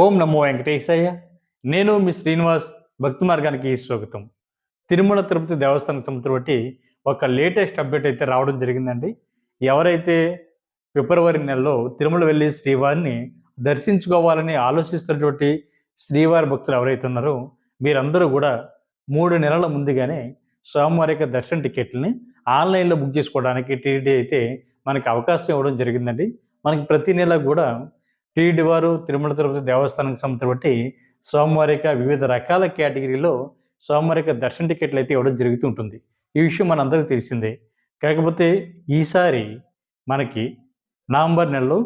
ఓం నమో వెంకటేశయ్య. నేను మీ శ్రీనివాస్ భక్తి మార్గానికి స్వాగతం. తిరుమల తిరుపతి దేవస్థానం సంస్థ ఒక లేటెస్ట్ అప్డేట్ అయితే రావడం జరిగిందండి. ఎవరైతే ఫిబ్రవరి నెలలో తిరుమల వెళ్ళి శ్రీవారిని దర్శించుకోవాలని ఆలోచిస్తున్నటువంటి శ్రీవారి భక్తులు ఎవరైతే ఉన్నారో మీరందరూ కూడా మూడు నెలల ముందుగానే స్వామివారి యొక్క దర్శన టికెట్లని ఆన్లైన్లో బుక్ చేసుకోవడానికి టీడీ అయితే మనకి అవకాశం ఇవ్వడం జరిగిందండి. మనకి ప్రతి నెల కూడా టీడీ వారు తిరుమల తిరుపతి దేవస్థానానికి సంబంధించి బట్టి స్వామివారి వివిధ రకాల కేటగిరీలో సోమవారిక దర్శన టికెట్లు అయితే ఇవ్వడం జరుగుతూ ఉంటుంది. ఈ విషయం మనందరికీ తెలిసిందే. కాకపోతే ఈసారి మనకి నవంబర్ నెలలో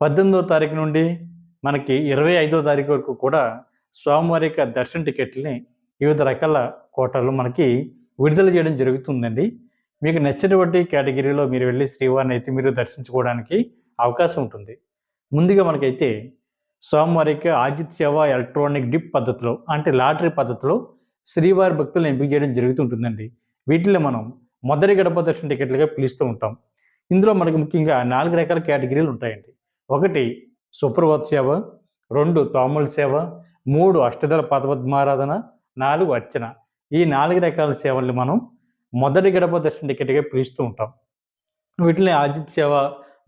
పద్దెనిమిదో తారీఖు నుండి మనకి ఇరవై ఐదో తారీఖు వరకు కూడా స్వామివారిక దర్శన టికెట్లని వివిధ రకాల కోటాలు మనకి విడుదల చేయడం జరుగుతుందండి. మీకు నచ్చినటువంటి కేటగిరీలో మీరు వెళ్ళి శ్రీవారిని అయితే మీరు దర్శించుకోవడానికి అవకాశం ఉంటుంది. ముందుగా మనకైతే సోమవారికి ఆజిత్ సేవ ఎలక్ట్రానిక్ డిప్ పద్ధతిలో అంటే లాటరీ పద్ధతిలో శ్రీవారి భక్తులను ఎంపిక చేయడం జరుగుతుంటుందండి. వీటిలో మనం మొదటి గడప దర్శన టికెట్లుగా పిలుస్తూ ఉంటాం. ఇందులో మనకి ముఖ్యంగా నాలుగు రకాల కేటగిరీలు ఉంటాయండి. ఒకటి సుప్రభాత్ సేవ రెండు తోముల సేవ మూడు అష్టదళ పదపద్మారాధన నాలుగు అర్చన. ఈ నాలుగు రకాల సేవల్ని మనం మొదటి గడప దర్శన టికెట్గా పిలుస్తూ ఉంటాం. వీటిని ఆజిత్ సేవ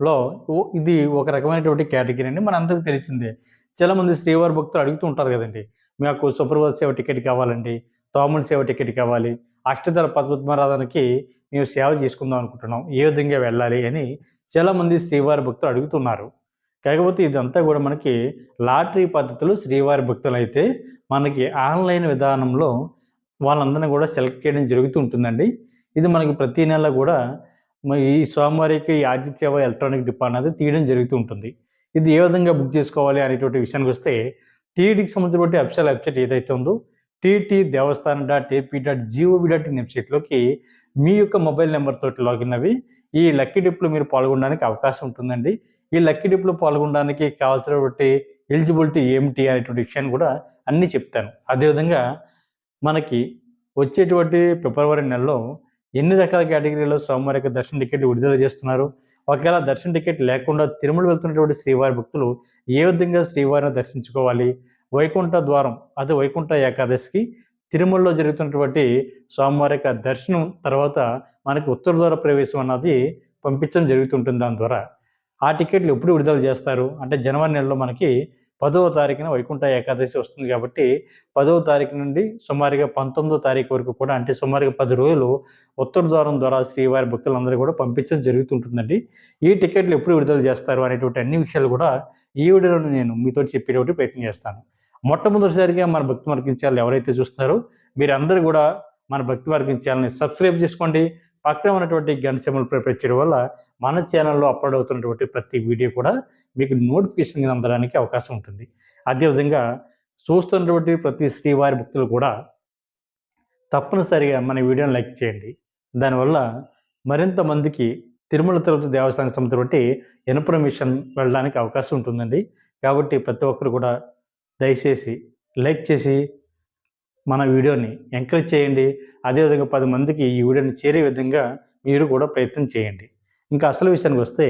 లో ఇది ఒక రకమైనటువంటి కేటగిరీ అండి. మన అందరికీ తెలిసిందే. చాలా మంది శ్రీవారి భక్తులు అడుగుతూ ఉంటారు కదండి. మాకు సుప్రభాత సేవ టికెట్ కావాలండి. తోముల సేవ టికెట్ కావాలి. అష్టధర పద్మారాధనకి మేము సేవ చేసుకుందాం అనుకుంటున్నాం. ఏ విధంగా వెళ్ళాలి? అని చాలా మంది శ్రీవారి భక్తులు అడుగుతున్నారు. కాకపోతే ఇదంతా కూడా మనకి లాటరీ పద్ధతిలో శ్రీవారి భక్తులు అయితే మనకి ఆన్లైన్ విధానంలో వాళ్ళందరినీ కూడా సెలెక్ట్ చేయడం జరుగుతూ ఉంటుందండి. ఇది మనకి ప్రతి నెల కూడా ఈ సోమవారికి ఈ ఆజిత్ సేవ ఎలక్ట్రానిక్ డిపా అనేది తీయడం జరుగుతూ ఉంటుంది. ఇది ఏ విధంగా బుక్ చేసుకోవాలి అనేటువంటి విషయానికి వస్తే టీఈడికి సంబంధించిన అఫిషియల్ వెబ్సైట్ ఏదైతే ఉందో TT Devasthanam dot AP dot GOV dot in వెబ్సైట్లోకి మీ యొక్క మొబైల్ నెంబర్తో లాగిన్ అవి ఈ లక్కీ డిప్లో మీరు పాల్గొనడానికి అవకాశం ఉంటుందండి. ఈ లక్కీ డిప్లో పాల్గొనడానికి కావాల్సినటువంటి ఎలిజిబిలిటీ ఏమిటి అనేటువంటి విషయాన్ని కూడా అన్నీ చెప్తాను. అదేవిధంగా మనకి వచ్చేటువంటి ఫిబ్రవరి నెలలో ఎన్ని రకాల కేటగిరీలో స్వామివారి యొక్క దర్శన టికెట్ విడుదల చేస్తున్నారు? ఒకవేళ దర్శన టికెట్ లేకుండా తిరుమల వెళ్తున్నటువంటి శ్రీవారి భక్తులు ఏ విధంగా శ్రీవారిని దర్శించుకోవాలి? వైకుంఠ ద్వారం అదే వైకుంఠ ఏకాదశికి తిరుమలలో జరుగుతున్నటువంటి స్వామివారి యొక్క దర్శనం తర్వాత మనకి ఉత్తర ద్వార ప్రవేశం అన్నది పంపించడం జరుగుతుంటుంది దాని ద్వారా. ఆ టికెట్లు ఎప్పుడు విడుదల చేస్తారు? అంటే జనవరి నెలలో మనకి పదవ తారీఖున వైకుంఠ ఏకాదశి వస్తుంది కాబట్టి పదవ తారీఖు నుండి సుమారుగా పంతొమ్మిదో తారీఖు వరకు కూడా అంటే సుమారుగా పది రోజులు ఉత్తర ద్వారం ద్వారా శ్రీవారి భక్తులందరూ కూడా పంపించడం జరుగుతుంటుందండి. ఈ టికెట్లు ఎప్పుడు విడుదల చేస్తారు అనేటువంటి అన్ని విషయాలు కూడా ఈ వీడియోలో నేను మీతో చెప్పేటువంటి ప్రయత్నం చేస్తాను. మొట్టమొదటిసారిగా మన భక్తి మార్గించాలని ఎవరైతే చూస్తున్నారో మీరందరూ కూడా మన భక్తి మార్గించాలని సబ్స్క్రైబ్ చేసుకోండి. పక్కన ఉన్నటువంటి గంట సింబల్ ప్రిపేర్ చేయడం వల్ల మన ఛానల్లో అప్లోడ్ అవుతున్నటువంటి ప్రతి వీడియో కూడా మీకు నోటిఫికేషన్ అందడానికి అవకాశం ఉంటుంది. అదేవిధంగా చూస్తున్నటువంటి ప్రతి శ్రీవారి భక్తులు కూడా తప్పనిసరిగా మన వీడియోని లైక్ చేయండి. దానివల్ల మరింత మందికి తిరుమల తిరుపతి దేవస్థానం సంస్థ బట్టి ఇన్ఫర్మేషన్ వెళ్ళడానికి అవకాశం ఉంటుందండి. కాబట్టి ప్రతి ఒక్కరు కూడా దయచేసి లైక్ చేసి మన వీడియోని ఎంకరేజ్ చేయండి. అదేవిధంగా పది మందికి ఈ వీడియోని చేరే విధంగా మీరు కూడా ప్రయత్నం చేయండి. ఇంకా అసలు విషయానికి వస్తే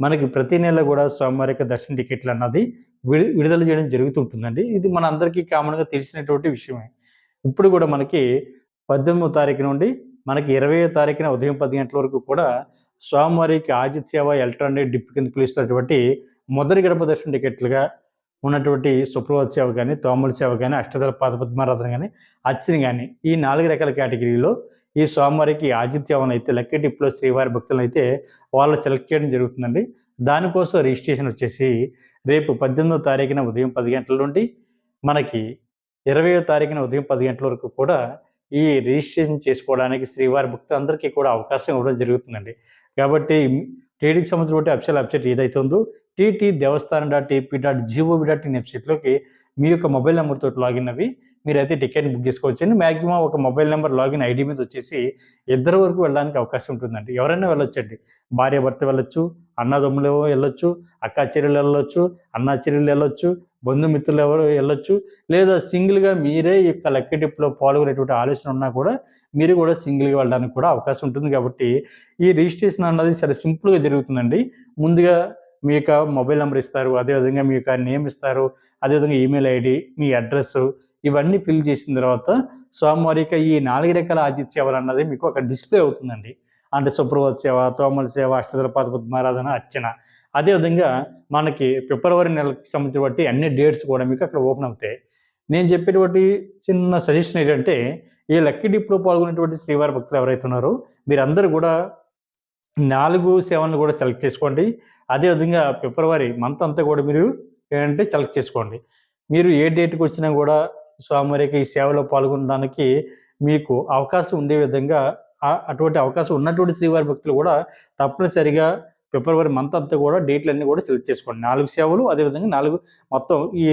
మనకి ప్రతి నెల కూడా స్వామివారి యొక్క దర్శన టికెట్లు అన్నది విడు విడుదల చేయడం జరుగుతుంటుందండి. ఇది మన అందరికీ కామన్గా తెలిసినటువంటి విషయమే. ఇప్పుడు కూడా మనకి పద్దెనిమిదో తారీఖు నుండి మనకి ఇరవయో తారీఖున ఉదయం పది గంటల వరకు కూడా స్వామివారికి ఆజిత్ ఎలక్ట్రానిక్ డిప్ కింద పిలుస్తున్నటువంటి మొదటి గడప దర్శన టికెట్లుగా ఉన్నటువంటి సుప్రభాత సేవ కానీ తోముల సేవ కానీ అష్టదళ పాదపద్మారాధన కానీ అర్చన కానీ ఈ నాలుగు రకాల కేటగిరీలో ఈ స్వామివారికి ఆజిత్ అయితే లక్కీ శ్రీవారి భక్తులను అయితే వాళ్ళు సెలెక్ట్ చేయడం జరుగుతుందండి. దానికోసం రిజిస్ట్రేషన్ వచ్చేసి రేపు పద్దెనిమిదో తారీఖున ఉదయం పది గంటల నుండి మనకి ఇరవయో తారీఖున ఉదయం పది గంటల వరకు కూడా ఈ రిజిస్ట్రేషన్ చేసుకోవడానికి శ్రీవారి భక్తులందరికీ కూడా అవకాశం ఇవ్వడం జరుగుతుందండి. కాబట్టి టీడీకి సంబంధించిన అఫిషియల్ వెబ్సైట్ ఏదైతే ఉందో TT Devasthanam dot AP dot GOV dot in వెబ్సైట్లోకి మీ యొక్క మొబైల్ నెంబర్ తోటి లాగిన్ అవి మీరైతే టికెట్ బుక్ చేసుకోవచ్చండి. మ్యాక్సిమం ఒక మొబైల్ నెంబర్ లాగిన్ ఐడి మీద వచ్చేసి ఇద్దరు వరకు వెళ్ళడానికి అవకాశం ఉంటుందండి. ఎవరైనా వెళ్ళొచ్చండి. భార్య భర్త వెళ్ళొచ్చు అన్నదమ్ములు వెళ్ళొచ్చు అక్క చెల్లెలు వెళ్ళొచ్చు అన్న చెల్లెలు వెళ్ళొచ్చు బంధుమిత్రులు ఎవరు వెళ్ళొచ్చు లేదా సింగిల్గా మీరే ఈ యొక్క లక్కీ డిప్లో పాల్గొనేటువంటి ఆలోచన ఉన్నా కూడా మీరు కూడా సింగిల్గా వెళ్ళడానికి కూడా అవకాశం ఉంటుంది కాబట్టి ఈ రిజిస్ట్రేషన్ అన్నది చాలా సింపుల్గా జరుగుతుందండి. ముందుగా మీ యొక్క మొబైల్ నెంబర్ ఇస్తారు అదేవిధంగా మీ యొక్క నేమ్ ఇస్తారు అదేవిధంగా ఈమెయిల్ ఐడి మీ అడ్రస్ ఇవన్నీ ఫిల్ చేసిన తర్వాత సోమవారిక యొక్క ఈ నాలుగు రకాల ఆతిథ్య అన్నది మీకు ఒక డిస్ప్లే అవుతుందండి. అంటే సుప్రభాత్ సేవ తోమల సేవ అష్టదల పద్మారాధన అర్చన. అదేవిధంగా మనకి ఫిబ్రవరి నెలకి సంబంధించిన బట్టి అన్ని డేట్స్ కూడా మీకు అక్కడ ఓపెన్ అవుతాయి. నేను చెప్పేటువంటి చిన్న సజెషన్ ఏంటంటే ఈ లక్కీ డిప్లో పాల్గొనేటువంటి శ్రీవారి భక్తులు ఎవరైతే ఉన్నారో మీరందరూ కూడా నాలుగు సేవలను కూడా సెలెక్ట్ చేసుకోండి. అదేవిధంగా ఫిబ్రవరి మంత్ అంతా కూడా మీరు ఏంటంటే సెలెక్ట్ చేసుకోండి. మీరు ఏ డేట్కి వచ్చినా కూడా స్వామివారికి ఈ సేవలో పాల్గొనడానికి మీకు అవకాశం ఉండే విధంగా అటువంటి అవకాశం ఉన్నటువంటి శ్రీవారి భక్తులు కూడా తప్పనిసరిగా ఫిబ్రవరి మంత్ అంతా కూడా డేట్లన్నీ కూడా సెలెక్ట్ చేసుకోండి. నాలుగు సేవలు అదేవిధంగా నాలుగు మొత్తం ఈ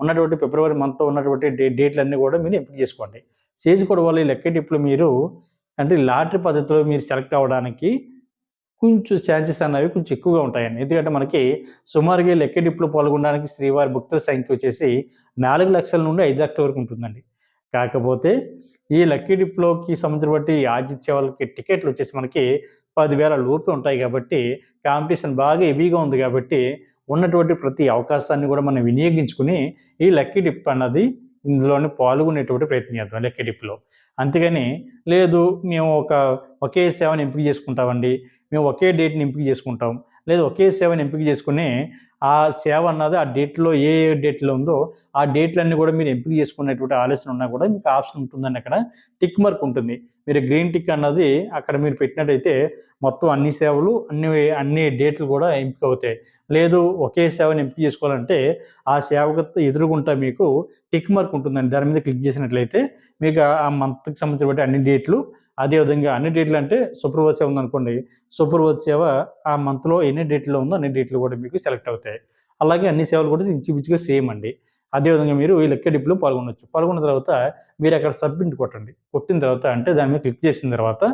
ఉన్నటువంటి ఫిబ్రవరి మంత్ ఉన్నటువంటి డే డేట్లన్నీ కూడా మీరు ఎంపిక చేసుకోండి. చేసుకోవడం వల్ల ఈ లెక్క మీరు అంటే లాటరీ పద్ధతిలో మీరు సెలెక్ట్ అవ్వడానికి కొంచెం ఛాన్సెస్ అనేవి కొంచెం ఎక్కువగా ఉంటాయండి. ఎందుకంటే మనకి సుమారుగా ఈ లెక్క పాల్గొనడానికి శ్రీవారి భక్తుల సంఖ్య వచ్చేసి నాలుగు లక్షల నుండి ఐదు లక్షల వరకు ఉంటుందండి. కాకపోతే ఈ లక్కీ డిప్లోకి సంబంధించిన బట్టి ఆజిత్ వాళ్ళకి టికెట్లు వచ్చేసి మనకి పదివేల లోపే ఉంటాయి కాబట్టి కాంపిటీషన్ బాగా హెవీగా ఉంది కాబట్టి ఉన్నటువంటి ప్రతి అవకాశాన్ని కూడా మనం వినియోగించుకుని ఈ లక్కీ డిప్ అన్నది ఇందులోనే పాల్గొనేటువంటి ప్రయత్నం చేద్దాం లక్కీ డిప్లో. అంతేగాని లేదు మేము ఒక ఒకే సేవను ఎంపిక చేసుకుంటామండి. మేము ఒకే డేట్ని ఎంపిక చేసుకుంటాం. లేదు ఒకే సేవను ఎంపిక చేసుకుని ఆ సేవ అన్నది ఆ డేట్లో ఏ ఏ డేట్లో ఉందో ఆ డేట్లన్నీ కూడా మీరు ఎంపిక చేసుకునేటువంటి ఆలోచన ఉన్నా కూడా మీకు ఆప్షన్ ఉంటుందండి అక్కడ టిక్ మార్క్ ఉంటుంది. మీరు గ్రీన్ టిక్ అన్నది అక్కడ మీరు పెట్టినట్టయితే మొత్తం అన్ని సేవలు అన్ని అన్ని డేట్లు కూడా ఎంపిక అవుతాయి. లేదు ఒకే సేవను ఎంపిక చేసుకోవాలంటే ఆ సేవకు ఎదురుగుంటా మీకు టిక్ మార్క్ ఉంటుందండి. దాని మీద క్లిక్ చేసినట్లయితే మీకు ఆ మంత్కి సంబంధించిన అన్ని డేట్లు అదేవిధంగా అన్ని డేట్లు అంటే సుప్రభాత సేవ ఉందనుకోండి. సుప్రభాత సేవ ఆ మంత్లో ఎన్ని డేట్లో ఉందో అన్ని డేట్లు కూడా మీకు సెలెక్ట్ అవుతాయి. అలాగే అన్ని సేవలు కూడా ఇంచుమించుగా సేమ్ అండి. అదేవిధంగా మీరు ఈ లెక్క డిప్లో పాల్గొనవచ్చు పాల్గొన్న తర్వాత మీరు అక్కడ సబ్మిట్ కొట్టండి. కొట్టిన తర్వాత అంటే దాని మీద క్లిక్ చేసిన తర్వాత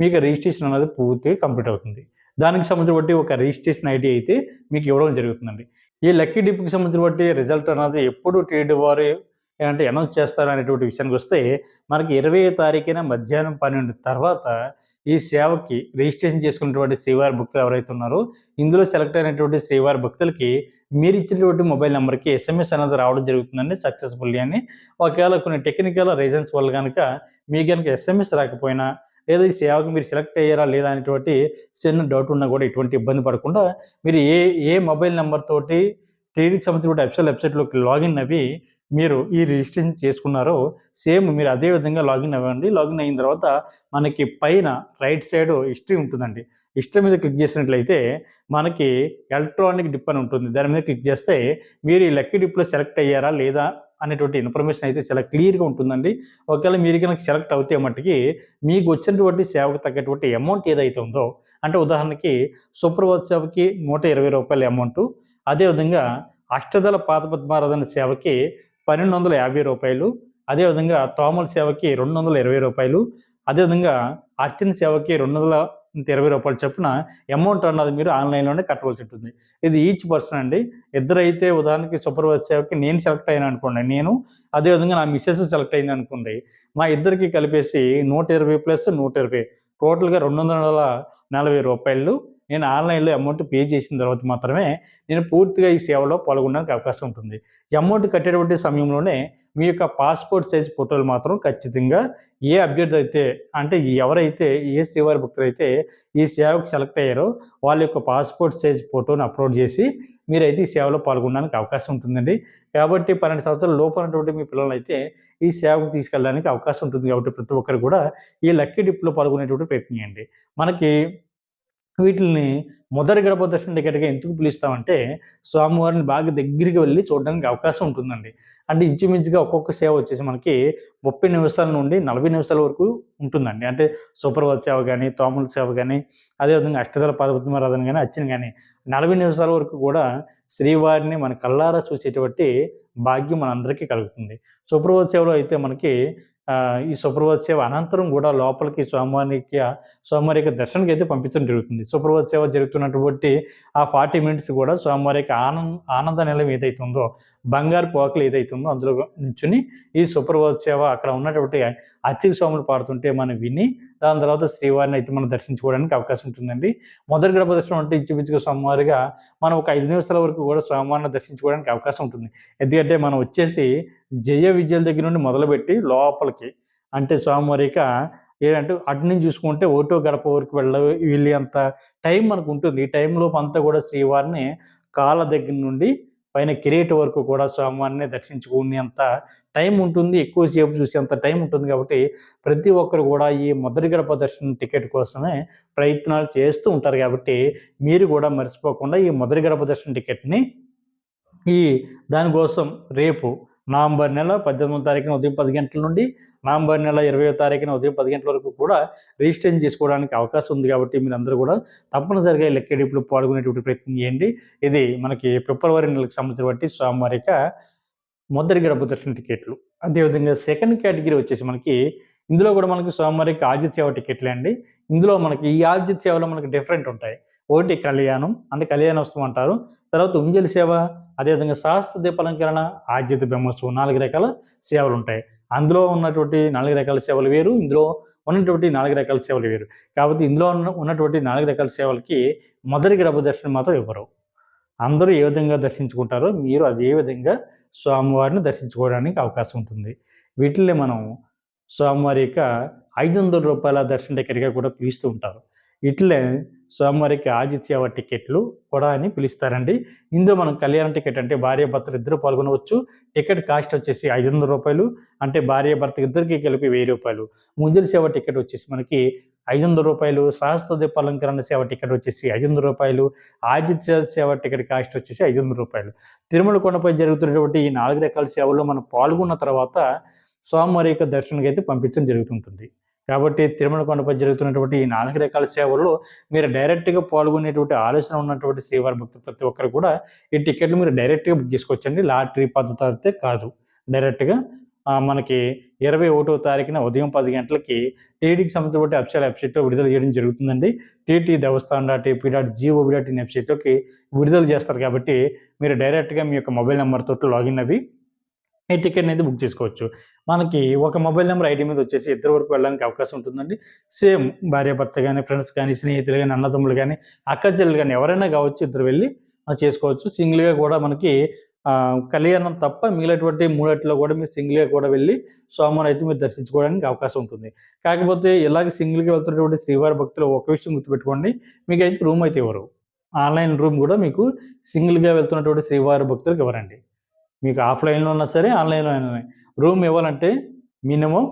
మీకు రిజిస్ట్రేషన్ అనేది పూర్తిగా కంప్లీట్ అవుతుంది. దానికి సంబంధించిన బట్టి ఒక రిజిస్ట్రేషన్ ఐడి అయితే మీకు ఇవ్వడం జరుగుతుందండి. ఈ లక్కీ డిప్కి సంబంధించిన బట్టి రిజల్ట్ అనేది ఎప్పుడు టీడీ వారి అంటే అనౌన్స్ చేస్తారు అనేటువంటి విషయానికి వస్తే మనకి ఇరవై తారీఖున మధ్యాహ్నం పన్నెండు తర్వాత ఈ సేవకి రిజిస్ట్రేషన్ చేసుకున్నటువంటి శ్రీవారి భక్తులు ఎవరైతే ఉన్నారో ఇందులో సెలెక్ట్ అయినటువంటి శ్రీవారి భక్తులకి మీరు ఇచ్చినటువంటి మొబైల్ నెంబర్కి ఎస్ఎంఎస్ అనేది రావడం జరుగుతుందండి సక్సెస్ఫుల్లీ అని. ఒకవేళ కొన్ని టెక్నికల్ రీజన్స్ వల్ల కనుక మీకు కనుక ఎస్ఎంఎస్ రాకపోయినా లేదా ఈ సేవకు మీరు సెలెక్ట్ అయ్యారా లేదా అనేటువంటి చిన్న డౌట్ ఉన్నా కూడా ఎటువంటి ఇబ్బంది పడకుండా మీరు ఏ ఏ మొబైల్ నెంబర్ తోటి టీడీకి సంబంధించిన వెబ్సైట్ వెబ్సైట్లోకి లాగిన్ అవి మీరు ఈ రిజిస్ట్రేషన్ చేసుకున్నారో సేమ్ మీరు అదే విధంగా లాగిన్ అవ్వండి. లాగిన్ అయిన తర్వాత మనకి పైన రైట్ సైడ్ హిస్టరీ ఉంటుందండి. హిస్టరీ మీద క్లిక్ చేసినట్లయితే మనకి ఎలక్ట్రానిక్ డిప్ అని ఉంటుంది. దాని మీద క్లిక్ చేస్తే మీరు ఈ లక్కీ డిప్లో సెలెక్ట్ అయ్యారా లేదా అనేటువంటి ఇన్ఫర్మేషన్ అయితే చాలా క్లియర్గా ఉంటుందండి. ఒకవేళ మీరు కనుక సెలెక్ట్ అవుతే మట్టుకి మీకు వచ్చినటువంటి సేవకు తగ్గటువంటి అమౌంట్ ఏదైతే ఉందో అంటే ఉదాహరణకి సుప్రభాత సేవకి నూట ఇరవై రూపాయల అమౌంట్ అదేవిధంగా అష్టదళ పాత పద్మారాధన సేవకి పన్నెండు వందల యాభై రూపాయలు అదేవిధంగా తోమల సేవకి రెండు వందల ఇరవై రూపాయలు అదేవిధంగా అర్చన సేవకి రెండు వందల ఇరవై రూపాయలు చొప్పున అమౌంట్ అన్నది మీరు ఆన్లైన్లోనే కట్టవలసి ఉంటుంది. ఇది ఈచ్ పర్సన్ అండి. ఇద్దరైతే ఉదాహరణకి సూపర్వైజర్ సేవకి నేను సెలెక్ట్ అయ్యాను అనుకోండి నేను అదేవిధంగా నా మిస్సెస్ సెలెక్ట్ అయింది అనుకోండి మా ఇద్దరికి కలిపేసి నూట ఇరవై ప్లస్ నూట ఇరవై. టోటల్గా రెండు వందల నలభై రూపాయలు నేను ఆన్లైన్లో అమౌంట్ పే చేసిన తర్వాత మాత్రమే నేను పూర్తిగా ఈ సేవలో పాల్గొనడానికి అవకాశం ఉంటుంది. ఈ అమౌంట్ కట్టేటువంటి సమయంలోనే మీ యొక్క పాస్పోర్ట్ సైజ్ ఫోటోలు మాత్రం ఖచ్చితంగా ఏ అభ్యర్థి అయితే అంటే ఎవరైతే ఏ శ్రీవారి భక్తులు అయితే ఈ సేవకు సెలెక్ట్ అయ్యారో వాళ్ళ యొక్క పాస్పోర్ట్ సైజ్ ఫోటోని అప్లోడ్ చేసి మీరైతే ఈ సేవలో పాల్గొనడానికి అవకాశం ఉంటుందండి. కాబట్టి పన్నెండు సంవత్సరాల లోపు మీ పిల్లలను అయితే ఈ సేవకు తీసుకెళ్ళడానికి అవకాశం ఉంటుంది కాబట్టి ప్రతి ఒక్కరు కూడా ఈ లక్కీ డిప్లో పాల్గొనేటువంటి ప్రయత్నం చేయండి. మనకి వీటిని మొదటి గడప దర్శన టికెట్గా ఎందుకు పిలుస్తామంటే స్వామివారిని బాగా దగ్గరికి వెళ్ళి చూడడానికి అవకాశం ఉంటుందండి. అంటే ఇంచుమించుగా ఒక్కొక్క సేవ వచ్చేసి మనకి ముప్పై నిమిషాల నుండి నలభై నిమిషాల వరకు ఉంటుందండి. అంటే సుప్రభాత సేవ కానీ తోముల సేవ కానీ అదేవిధంగా అష్టదళ పాదపద్మారాధన కానీ అచ్చిన కానీ నలభై నిమిషాల వరకు కూడా శ్రీవారిని మన కళ్ళారా చూసేటువంటి భాగ్యం మనందరికీ కలుగుతుంది. సుప్రభాత సేవలో అయితే మనకి ఈ సుప్రభాత సేవ అనంతరం కూడా లోపలికి స్వామివారికి స్వామివారి యొక్క దర్శనకి అయితే పంపించడం జరుగుతుంది. సుప్రభాత సేవ ఉన్నటువంటి ఆ ఫార్టీ మినిట్స్ కూడా స్వామివారికి ఆనంద ఆనంద నిలయం ఏదైతుందో బంగారు పోకలు ఏదైతుందో ఉందో అందులో నుంచుని ఈ సుప్రభాత సేవ అక్కడ ఉన్నటువంటి అచ్చిక స్వాములు పాడుతుంటే మనం విని దాని తర్వాత శ్రీవారిని అయితే మనం దర్శించుకోవడానికి అవకాశం ఉంటుందండి. మొదటి గడప దర్శనం అంటే ఇంచుమించుగా స్వామివారిగా మనం ఒక ఐదు నిమిషాల వరకు కూడా స్వామివారిని దర్శించుకోవడానికి అవకాశం ఉంటుంది. ఎందుకంటే మనం వచ్చేసి జయ విజయాల దగ్గర నుండి మొదలుపెట్టి లోపలికి అంటే స్వామివారిక ఏంటంటే అటు నుంచి చూసుకుంటే ఓటో గడప వరకు వెళ్ళ వెళ్ళేంత అంత టైం మనకు ఉంటుంది. ఈ టైంలోపు అంతా కూడా శ్రీవారిని కాళ్ళ దగ్గర నుండి పైన కిరీట వరకు కూడా స్వామివారిని దర్శించుకునేంత టైం ఉంటుంది. ఎక్కువసేపు చూసేంత టైం ఉంటుంది కాబట్టి ప్రతి ఒక్కరు కూడా ఈ మొదటి గడప దర్శనం టికెట్ కోసమే ప్రయత్నాలు చేస్తూ ఉంటారు కాబట్టి మీరు కూడా మర్చిపోకుండా ఈ మొదటి గడప దర్శనం టికెట్ని ఈ దానికోసం రేపు నవంబర్ నెల పద్దెనిమిదో తారీఖున ఉదయం పది గంటల నుండి నవంబర్ నెల ఇరవై తారీఖున ఉదయం పది గంటల వరకు కూడా రిజిస్ట్రేషన్ చేసుకోవడానికి అవకాశం ఉంది కాబట్టి మీరు అందరూ కూడా తప్పనిసరిగా ఈ లెక్కేడిపులు పాల్గొనేటువంటి ప్రయత్నం చేయండి. ఇది మనకి ఫిబ్రవరి నెలకు సంబంధించిన బట్టి సోమవారిక మొదటి గడప దర్శన టికెట్లు. అదేవిధంగా సెకండ్ కేటగిరీ వచ్చేసి మనకి ఇందులో కూడా మనకి సోమవారికి ఆజిత్ సేవ టికెట్లే అండి. ఇందులో మనకి ఈ ఆజిత్ సేవలో మనకి డిఫరెంట్ ఉంటాయి. ఒకటి కళ్యాణం అంటే కళ్యాణోత్సవం అంటారు. తర్వాత ఉంజలి సేవ అదేవిధంగా శాస్త్ర దీపాలంకరణ ఆద్యత బ్రహ్మోత్సవం నాలుగు రకాల సేవలు ఉంటాయి. అందులో ఉన్నటువంటి నాలుగు రకాల సేవలు వేరు ఇందులో ఉన్నటువంటి నాలుగు రకాల సేవలు వేరు. కాబట్టి ఇందులో ఉన్న ఉన్నటువంటి నాలుగు రకాల సేవలకి మొదటి గడప దర్శనం మాత్రం ఇవ్వరు అందరూ ఏ విధంగా దర్శించుకుంటారో మీరు అదే విధంగా స్వామివారిని దర్శించుకోవడానికి అవకాశం ఉంటుంది. వీటిల్లో మనం స్వామివారి యొక్క ఐదు వందల రూపాయల దర్శన టికెట్గా కూడా పిలుస్తూ ఉంటారు. ఇట్లే స్వామివారికి ఆదిత్యవ టికెట్లు కూడా అని పిలుస్తారండి. ఇందులో మనం కళ్యాణ టికెట్ అంటే భార్య భర్తలు ఇద్దరు పాల్గొనవచ్చు. టికెట్ కాస్ట్ వచ్చేసి ఐదు వందల రూపాయలు. అంటే భార్య భర్త ఇద్దరికి కలిపి వెయ్యి రూపాయలు. ముంజల సేవ టికెట్ వచ్చేసి మనకి ఐదు వందల రూపాయలు. సహస్ర దీపాలంకరణ సేవ టికెట్ వచ్చేసి ఐదు వందల రూపాయలు. ఆదిత్య సేవ టికెట్ కాస్ట్ వచ్చేసి ఐదు వందల రూపాయలు. తిరుమల కొండపై జరుగుతున్నటువంటి ఈ నాలుగు రకాల సేవల్లో మనం పాల్గొన్న తర్వాత స్వామివారి యొక్క దర్శనానికి అయితే పంపించడం జరుగుతుంటుంది. కాబట్టి తిరుమల కొండపై జరుగుతున్నటువంటి ఈ నాలుగు రకాల సేవల్లో మీరు డైరెక్ట్గా పాల్గొనేటువంటి ఆలోచన ఉన్నటువంటి శ్రీవారి భక్తులు ప్రతి ఒక్కరు కూడా ఈ టికెట్లు మీరు డైరెక్ట్గా బుక్ చేసుకోవచ్చండి. లాటరీ పద్ధతి అయితే కాదు. డైరెక్ట్గా మనకి ఇరవై ఒకటో తారీఖున ఉదయం పది గంటలకి టీటీకి సంబంధించిన అప్షాల వెబ్సైట్లో విడుదల చేయడం జరుగుతుందండి. TT Devasthanam dot AP dot GOV dot in వెబ్సైట్లోకి విడుదల చేస్తారు కాబట్టి మీరు డైరెక్ట్గా మీ యొక్క మొబైల్ నెంబర్ తోటి లాగిన్ అవి ఈ టికెట్ అనేది బుక్ చేసుకోవచ్చు. మనకి ఒక మొబైల్ నెంబర్ ఐడి మీద వచ్చేసి ఇద్దరు వరకు వెళ్ళడానికి అవకాశం ఉంటుందండి. సేమ్ భార్య భర్త కానీ ఫ్రెండ్స్ కానీ స్నేహితులు కానీ అన్నదమ్ములు కానీ అక్క చెల్లెలు కానీ ఎవరైనా కావచ్చు ఇద్దరు వెళ్ళి చేసుకోవచ్చు. సింగిల్గా కూడా మనకి కళ్యాణం తప్ప మిగిలినటువంటి మూడట్లో కూడా మీరు సింగిల్గా కూడా వెళ్ళి సోమవారం అయితే మీరు దర్శించుకోవడానికి అవకాశం ఉంటుంది. కాకపోతే ఇలాగ సింగిల్గా వెళ్తున్నటువంటి శ్రీవారి భక్తులు ఒక విషయం గుర్తుపెట్టుకోండి. మీకు అయితే రూమ్ అయితే ఇవ్వరు. ఆన్లైన్ రూమ్ కూడా మీకు సింగిల్గా వెళ్తున్నటువంటి శ్రీవారి భక్తులకు ఇవ్వరండి. మీకు ఆఫ్లైన్లో ఉన్నా సరే ఆన్లైన్లో అయినా రూమ్ ఇవ్వాలంటే మినిమం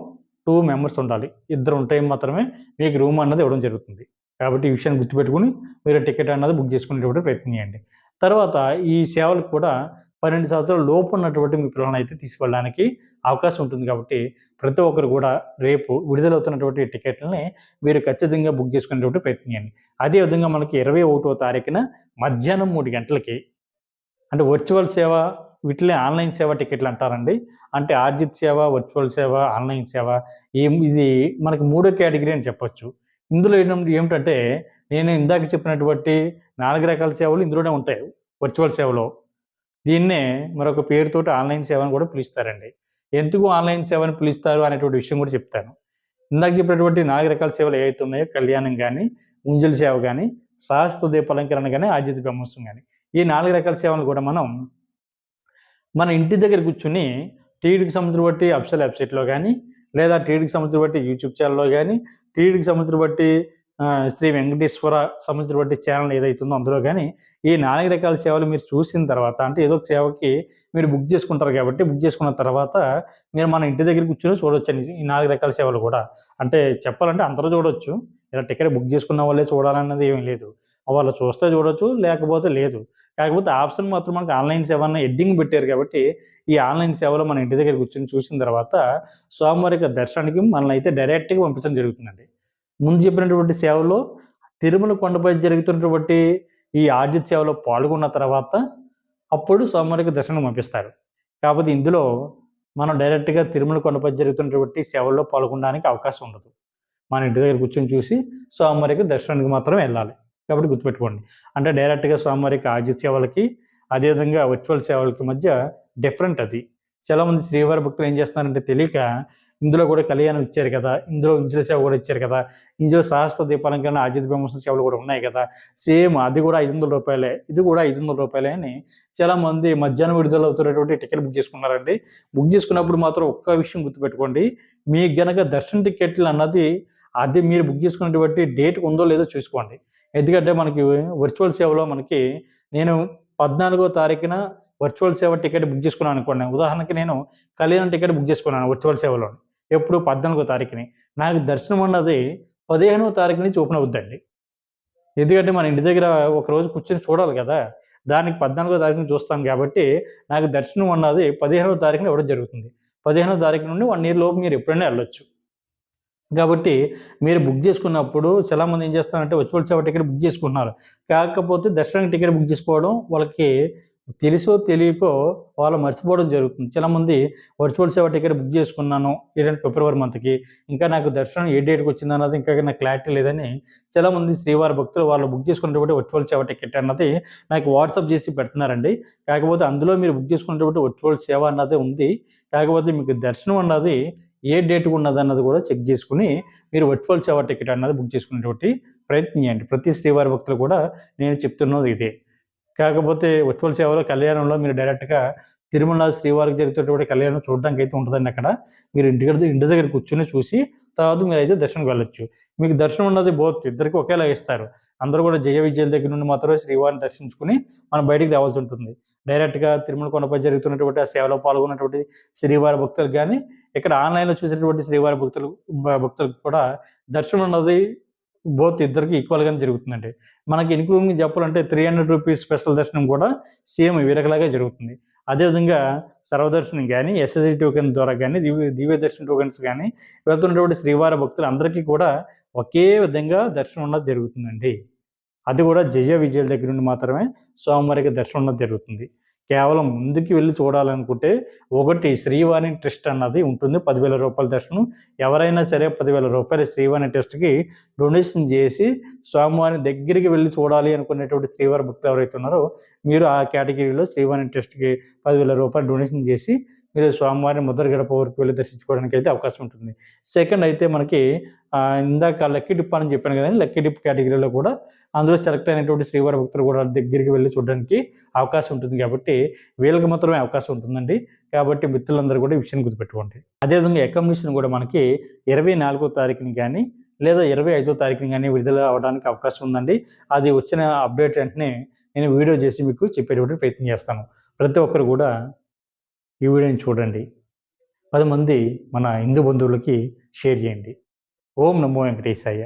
టూ మెంబర్స్ ఉండాలి. ఇద్దరు ఉంటే మాత్రమే మీకు రూమ్ అన్నది ఇవ్వడం జరుగుతుంది. కాబట్టి ఈ విషయాన్ని గుర్తుపెట్టుకుని మీరు టికెట్ అన్నది బుక్ చేసుకునేటువంటి ప్రయత్నం చేయండి. తర్వాత ఈ సేవలకు కూడా పన్నెండు సంవత్సరాల లోపు ఉన్నటువంటి మీ పిల్లలను అయితే తీసుకెళ్ళడానికి అవకాశం ఉంటుంది కాబట్టి ప్రతి ఒక్కరు కూడా రేపు విడుదలవుతున్నటువంటి టికెట్లని మీరు ఖచ్చితంగా బుక్ చేసుకునేటువంటి ప్రయత్నం చేయండి. అదేవిధంగా మనకి ఇరవై ఒకటో తారీఖున మధ్యాహ్నం మూడు గంటలకి అంటే వర్చువల్ సేవ వీటిని ఆన్లైన్ సేవ టికెట్లు అంటారండి. అంటే ఆర్జిత్ సేవ వర్చువల్ సేవ ఆన్లైన్ సేవ ఏం ఇది మనకి మూడో కేటగిరీ అని చెప్పొచ్చు. ఇందులో ఏమిటంటే నేను ఇందాక చెప్పినటువంటి నాలుగు రకాల సేవలు ఇందులోనే ఉంటాయి. వర్చువల్ సేవలో. దీన్నే మరొక పేరుతోటి ఆన్లైన్ సేవను కూడా పిలుస్తారండి. ఎందుకు ఆన్లైన్ సేవను పిలుస్తారు అనేటువంటి విషయం కూడా చెప్తాను. ఇందాక చెప్పినటువంటి నాలుగు రకాల సేవలు ఏవైతే ఉన్నాయో కళ్యాణం కానీ ఉంజలి సేవ కానీ శాస్త్ర దీపాలంకరణ కానీ ఆద్యత బ్రహ్మోత్సవం కానీ ఈ నాలుగు రకాల సేవలు కూడా మనం మన ఇంటి దగ్గర కూర్చుని టీడీకి సంబంధించిన బట్టి అఫ్సల్ వెబ్సైట్లో కానీ లేదా టీడీకి సంబంధించిన బట్టి యూట్యూబ్ ఛానల్లో కానీ టీడీకి సంబంధించిన బట్టి శ్రీ వెంకటేశ్వర సంబంధించిన బట్టి ఛానల్ ఏదైతుందో అందులో కానీ ఈ నాలుగు రకాల సేవలు మీరు చూసిన తర్వాత అంటే ఏదో ఒక సేవకి మీరు బుక్ చేసుకుంటారు కాబట్టి బుక్ చేసుకున్న తర్వాత మీరు మన ఇంటి దగ్గర కూర్చొని చూడవచ్చు ఈ నాలుగు రకాల సేవలు కూడా. అంటే చెప్పాలంటే అందరూ చూడవచ్చు ఇలా టికెట్ బుక్ చేసుకున్న వాళ్ళే చూడాలన్నది ఏమీ లేదు. వాళ్ళు చూస్తే చూడొచ్చు లేకపోతే లేదు. కాకపోతే ఆప్షన్ మాత్రం మనకి ఆన్లైన్ సేవ అన్న ఎడ్డింగ్ పెట్టారు కాబట్టి ఈ ఆన్లైన్ సేవలో మన ఇంటి దగ్గర కూర్చొని చూసిన తర్వాత స్వామివారి దర్శనానికి మనల్ని అయితే డైరెక్ట్గా పంపించడం జరుగుతుందండి. ముందు చెప్పినటువంటి సేవలో తిరుమల కొండపై జరుగుతున్నటువంటి ఈ ఆర్జిత్ సేవలో పాల్గొన్న తర్వాత అప్పుడు స్వామివారికి దర్శనం పంపిస్తారు. కాకపోతే ఇందులో మనం డైరెక్ట్గా తిరుమల కొండపై జరుగుతున్నటువంటి సేవల్లో పాల్గొనడానికి అవకాశం ఉండదు. మన ఇంటి దగ్గర కూర్చొని చూసి స్వామివారికి దర్శనానికి మాత్రం వెళ్ళాలి. కాబట్టి గుర్తుపెట్టుకోండి. అంటే డైరెక్ట్గా స్వామివారికి ఆజిత్ సేవలకి అదేవిధంగా వర్చువల్ సేవలకి మధ్య డిఫరెంట్ అది. చాలామంది శ్రీవారి భక్తులు ఏం చేస్తున్నారంటే తెలియక ఇందులో కూడా కళ్యాణం ఇచ్చారు కదా ఇందులో ఇంచుల సేవ కూడా ఇచ్చారు కదా ఇందులో సహస్ర దీపాలంకరణ ఆజిత్ బ్రహ్మోత్సవ సేవలు కూడా ఉన్నాయి కదా సేమ్ అది కూడా ఐదు వందల రూపాయలే ఇది కూడా ఐదు వందల రూపాయలే అని చాలా మంది మధ్యాహ్నం విడుదల అవుతున్నటువంటి టికెట్ బుక్ చేసుకున్నారండి. బుక్ చేసుకున్నప్పుడు మాత్రం ఒక్క విషయం గుర్తుపెట్టుకోండి మీకు గనక దర్శన టికెట్లు అన్నది అది మీరు బుక్ చేసుకున్నటువంటి డేట్ ఉందో లేదో చూసుకోండి. ఎందుకంటే మనకి వర్చువల్ సేవలో మనకి నేను పద్నాలుగో తారీఖున వర్చువల్ సేవ టికెట్ బుక్ చేసుకున్నాను అనుకోండి ఉదాహరణకి నేను కళ్యాణం టికెట్ బుక్ చేసుకున్నాను వర్చువల్ సేవలో. ఎప్పుడు పద్నాలుగో తారీఖుని. నాకు దర్శనం అన్నది పదిహేనవ తారీఖు నుంచి ఓపెన్ అవుద్దండి. ఎందుకంటే మన ఇంటి దగ్గర ఒక రోజు కూర్చొని చూడాలి కదా. దానికి పద్నాలుగో తారీఖున చూస్తాం కాబట్టి నాకు దర్శనం అన్నది పదిహేనవ తారీఖున ఇవ్వడం జరుగుతుంది. పదిహేనవ తారీఖు నుండి వన్ ఇయర్ లోపు మీరు ఎప్పుడైనా వెళ్ళొచ్చు. కాబట్టి మీరు బుక్ చేసుకున్నప్పుడు చాలామంది ఏం చేస్తారంటే వర్చువల్ సేవ టికెట్ బుక్ చేసుకున్నారు కాకపోతే దర్శనానికి టికెట్ బుక్ చేసుకోవడం వాళ్ళకి తెలుసో తెలియకో వాళ్ళు మర్చిపోవడం జరుగుతుంది. చాలామంది వర్చువల్ సేవ టికెట్ బుక్ చేసుకున్నాను ఏంటంటే ఫిబ్రవరి మంత్కి ఇంకా నాకు దర్శనం ఏ డేట్కి వచ్చింది అన్నది ఇంకా నాకు క్లారిటీ లేదని చాలామంది శ్రీవారి భక్తులు వాళ్ళు బుక్ చేసుకున్నటువంటి వర్చువల్ సేవ టికెట్ అన్నది నాకు వాట్సాప్ చేసి పెడుతున్నారండి. కాకపోతే అందులో మీరు బుక్ చేసుకున్నటువంటి వర్చువల్ సేవ అన్నది ఉంది. కాకపోతే మీకు దర్శనం అన్నది ఏ డేట్ ఉన్నది అన్నది కూడా చెక్ చేసుకుని మీరు వర్చువల్ సేవ టికెట్ అన్నది బుక్ చేసుకునేటువంటి ప్రయత్నం చేయండి. ప్రతి శ్రీవారి భక్తులు కూడా నేను చెప్తున్నది ఇదే. కాకపోతే ఉత్వల సేవలో కళ్యాణంలో మీరు డైరెక్ట్గా తిరుమల శ్రీవారికి జరుగుతున్నటువంటి కళ్యాణం చూడడానికి అయితే ఉంటుందండి అక్కడ. మీరు ఇంటి దగ్గర ఇంటి దగ్గర కూర్చొని చూసి తర్వాత మీరు అయితే దర్శనం వెళ్ళొచ్చు. మీకు దర్శనం ఉన్నది బోత్ ఇద్దరికి ఒకేలా ఇస్తారు. అందరూ కూడా జయ విజయాల దగ్గర నుండి మాత్రమే శ్రీవారిని దర్శించుకుని మనం బయటికి రావాల్సి ఉంటుంది. డైరెక్ట్గా తిరుమల కొండపై జరుగుతున్నటువంటి ఆ సేవలో పాల్గొన్నటువంటి శ్రీవారి భక్తులు కానీ ఇక్కడ ఆన్లైన్లో చూసినటువంటి శ్రీవారి భక్తులు భక్తులకు కూడా దర్శనం ఉన్నది బోత్ ఇద్దరికి ఈక్వల్గానే జరుగుతుందండి. మనకి ఇన్క్లూడింగ్ చెప్పాలంటే త్రీ హండ్రెడ్ రూపీస్ స్పెషల్ దర్శనం కూడా సేమ్ వీరకలాగా జరుగుతుంది. అదేవిధంగా సర్వదర్శనం కానీ ఎస్ఎస్సి టోకెన్ ద్వారా కానీ దివ్య దివ్య దర్శన టోకెన్స్ కానీ వెళ్తున్నటువంటి శ్రీవారి భక్తులు అందరికీ కూడా ఒకే విధంగా దర్శనం ఉన్నది జరుగుతుందండి. అది కూడా జయ విజయాల దగ్గర నుండి మాత్రమే సోమవారికి దర్శనం ఉన్నది జరుగుతుంది. కేవలం ముందుకు వెళ్ళి చూడాలనుకుంటే ఒకటి శ్రీవాణి ట్రస్ట్ అన్నది ఉంటుంది పదివేల రూపాయల దర్శనం ఎవరైనా సరే పదివేల రూపాయల శ్రీవాణి ట్రస్ట్కి డొనేషన్ చేసి స్వామివారి దగ్గరికి వెళ్ళి చూడాలి అనుకునేటువంటి శ్రీవారి భక్తులు ఎవరైతే ఉన్నారో మీరు ఆ కేటగిరీలో శ్రీవాణి ట్రస్ట్కి పదివేల రూపాయలు డొనేషన్ చేసి మీరు స్వామివారిని ముద్ర గడప వరకు వెళ్ళి దర్శించుకోవడానికి అయితే అవకాశం ఉంటుంది. సెకండ్ అయితే మనకి ఇందాక లక్కీ డిప్ అని చెప్పాను కదండి లక్కీ డిప్ కేటగిరీలో కూడా అందులో సెలెక్ట్ అయినటువంటి శ్రీవారి భక్తులు కూడా దగ్గరికి వెళ్ళి చూడడానికి అవకాశం ఉంటుంది కాబట్టి వీళ్ళకి మాత్రమే అవకాశం ఉంటుందండి. కాబట్టి మిత్రులందరూ కూడా ఈ విషయాన్ని గుర్తుపెట్టుకోండి. అదేవిధంగా అకామిడేషన్ కూడా మనకి ఇరవై నాలుగో తారీఖుని కానీ లేదా ఇరవై ఐదో తారీఖుని కానీ విడుదల అవ్వడానికి అవకాశం ఉందండి. అది వచ్చిన అప్డేట్ వెంటనే నేను వీడియో చేసి మీకు చెప్పేటువంటి ప్రయత్నం చేస్తాను. ప్రతి ఒక్కరు కూడా ఈ వీడియోని చూడండి. పది మంది మన హిందూ బంధువులకి షేర్ చేయండి. ఓం నమో వెంకటేశాయ.